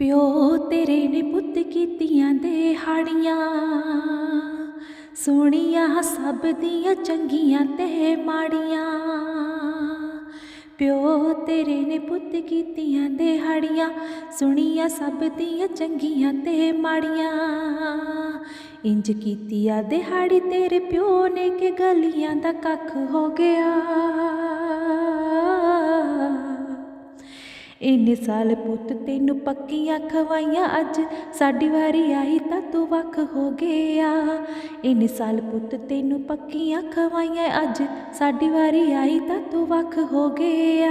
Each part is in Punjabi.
ਪਿਓ ਤੇਰੇ ਨੇ ਪੁੱਤ ਕੀਤੀਆਂ ਦਿਹਾੜੀਆਂ, ਸੋਹਣੀਆਂ ਸਭ ਦੀਆਂ ਚੰਗੀਆਂ ਤੇ ਮਾੜੀਆਂ। ਪਿਓ ਤੇਰੇ ਨੇ ਪੁੱਤ ਕੀਤੀਆਂ ਦਿਹਾੜੀਆਂ ਸੁਣੀਆਂ ਸਭ ਦੀਆਂ ਚੰਗੀਆਂ ਤੇ ਮਾੜੀਆਂ। ਇੰਜ ਕੀਤੀਆਂ ਆ ਦਿਹਾੜੀ ਤੇਰੇ ਪਿਓ ਨੇ ਕਿ ਗਲੀਆਂ ਦਾ ਕੱਖ ਹੋ ਗਿਆ। ਇੰਨੇ ਸਾਲ ਪੁੱਤ ਤੈਨੂੰ ਪੱਕੀਆਂ ਖਵਾਈਆਂ ਅੱਜ। ਸਾਡੀ ਵਾਰੀ ਆਈ ਤਾਂ ਤੂੰ ਵੱਖ ਹੋ ਗਿਆ। ਇੰਨੇ ਸਾਲ ਪੁੱਤ ਤੈਨੂੰ ਪੱਕੀਆਂ ਖਵਾਈਆਂ ਅੱਜ। ਸਾਡੀ ਵਾਰੀ ਆਈ ਤਾਂ ਤੂੰ ਵੱਖ ਹੋ ਗਿਆ।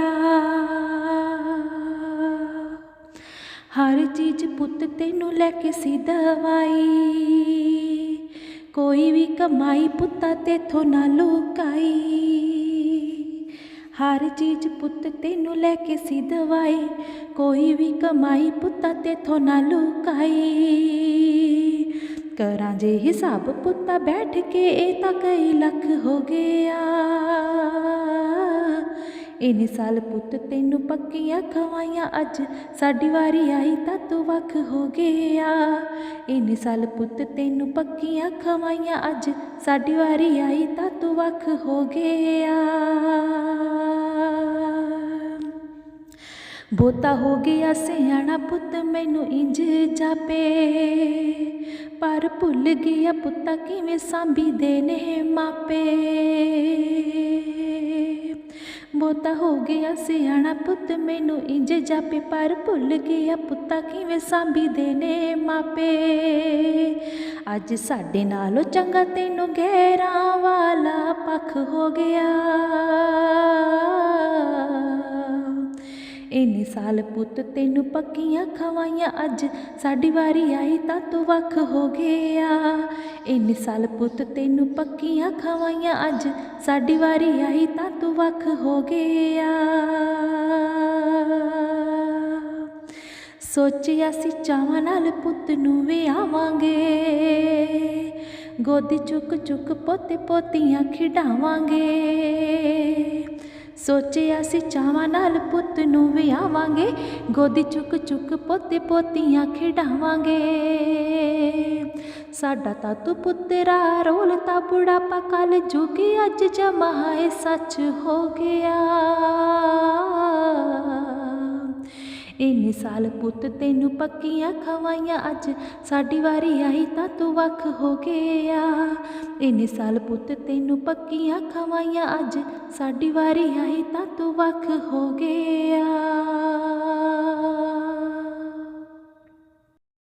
ਹਰ ਚੀਜ਼ ਪੁੱਤ ਤੈਨੂੰ ਲੈ ਕੇ ਸੀ ਦਵਾਈ। ਕੋਈ ਵੀ ਕਮਾਈ ਪੁੱਤਾ ਤੇਥੋਂ ਨਾ ਲੁਕਾਈ। ਹਰ ਚੀਜ਼ ਪੁੱਤ ਤੈਨੂੰ ਲੈ ਕੇ ਸੀ ਦਵਾਈ, ਕੋਈ ਵੀ ਕਮਾਈ ਪੁੱਤਾ ਤੇਥੋਂ ਨਾ ਲੁਕਾਈ। ਕਰਾਂ ਜੇ ਹਿਸਾਬ ਪੁੱਤਾ ਬੈਠ ਕੇ ਇਹ ਤਾਂ ਕਈ ਲੱਖ ਹੋ ਗਿਆ। ਇੰਨੇ ਸਾਲ ਪੁੱਤ ਤੈਨੂੰ ਪੱਕੀਆਂ ਖਵਾਈਆਂ, ਅੱਜ ਸਾਡੀ ਵਾਰੀ ਆਈ ਤਾਂ ਤੂੰ ਵੱਖ ਹੋ ਗਿਆ। ਇੰਨੇ ਸਾਲ ਪੁੱਤ ਤੈਨੂੰ ਪੱਕੀਆਂ ਖਵਾਈਆਂ, ਅੱਜ ਸਾਡੀ ਵਾਰੀ ਆਈ ਤਾਂ ਤੂੰ ਵੱਖ ਹੋ ਗਿਆ। ਬੋਤਾ ਹੋ ਗਿਆ ਸਿਆਣਾ ਪੁੱਤ, ਮੈਨੂੰ ਇੰਜ ਜਾਪੇ। ਪਰ ਭੁੱਲ ਗਿਆ ਪੁੱਤਾ, ਕਿਵੇਂ ਸਾਂਭੀ ਦੇ ਨੇ ਮਾਪੇ। ਬੋਤਾ ਹੋ ਗਿਆ ਸਿਆਣਾ ਪੁੱਤ, ਮੈਨੂੰ ਇੰਜ ਜਾਪੇ। ਪਰ ਭੁੱਲ ਗਿਆ ਪੁੱਤਾ, ਕਿਵੇਂ ਸਾਂਭੀ ਦੇ ਨੇ ਮਾਪੇ। ਅੱਜ ਸਾਡੇ ਨਾਲੋਂ ਚੰਗਾ ਤੈਨੂੰ ਗਹਿਰਾਂ ਵਾਲਾ ਪੱਖ ਹੋ ਗਿਆ। ਇੰਨੇ ਸਾਲ ਪੁੱਤ ਤੈਨੂੰ ਪੱਕੀਆਂ ਖਵਾਈਆਂ, ਅੱਜ ਸਾਡੀ ਵਾਰੀ ਆਈ ਤਾਂ ਤੂੰ ਵੱਖ ਹੋ ਗਿਆ। ਇੰਨੇ ਸਾਲ ਪੁੱਤ ਤੈਨੂੰ ਪੱਕੀਆਂ ਖਵਾਈਆਂ, ਅੱਜ ਸਾਡੀ ਵਾਰੀ ਆਈ ਤਾਂ ਤੂੰ ਵੱਖ ਹੋ ਗਿਆ। ਸੋਚਿਆ ਸੀ ਚਾਵਾਂ ਨਾਲ ਪੁੱਤ ਨੂੰ ਵਿਆਵਾਂਗੇ ਗੋਦੀ ਚੁੱਕ ਚੁੱਕ ਪੋਤੇ ਪੋਤੀਆਂ ਖਿਡਾਵਾਂਗੇ। ਸੋਚਿਆ ਸੀ ਚਾਵਾਂ ਨਾਲ ਪੁੱਤ ਨੂੰ ਵਿਆਵਾਂਗੇ, ਗੋਦੀ ਚੁੱਕ ਚੁੱਕ ਪੋਤੇ ਪੋਤੀਆਂ ਖਿਡਾਵਾਂਗੇ। ਸਾਡਾ ਤਾਂ ਤੂੰ ਪੁੱਤਰਾ, ਰੋਲ ਤਾਂ ਬੁਢਾਪਾ ਕੱਲ ਜੁਗੇ ਅੱਜ ਜਮਾਏ ਸੱਚ ਹੋ ਗਿਆ। ਇੰਨੇ ਸਾਲ ਪੁੱਤ ਤੈਨੂੰ ਪੱਕੀਆਂ ਖਵਾਈਆਂ ਅੱਜ। ਸਾਡੀ ਵਾਰੀ ਆਈ ਤਾਂ ਤੂੰ ਵੱਖ ਹੋ ਗਿਆ। ਇੰਨੇ ਸਾਲ ਪੁੱਤ ਤੈਨੂੰ ਪੱਕੀਆਂ ਖਵਾਈਆਂ ਅੱਜ। ਸਾਡੀ ਵਾਰੀ ਆਈ ਤਾਂ ਤੂੰ ਵੱਖ ਹੋ ਗਿਆ।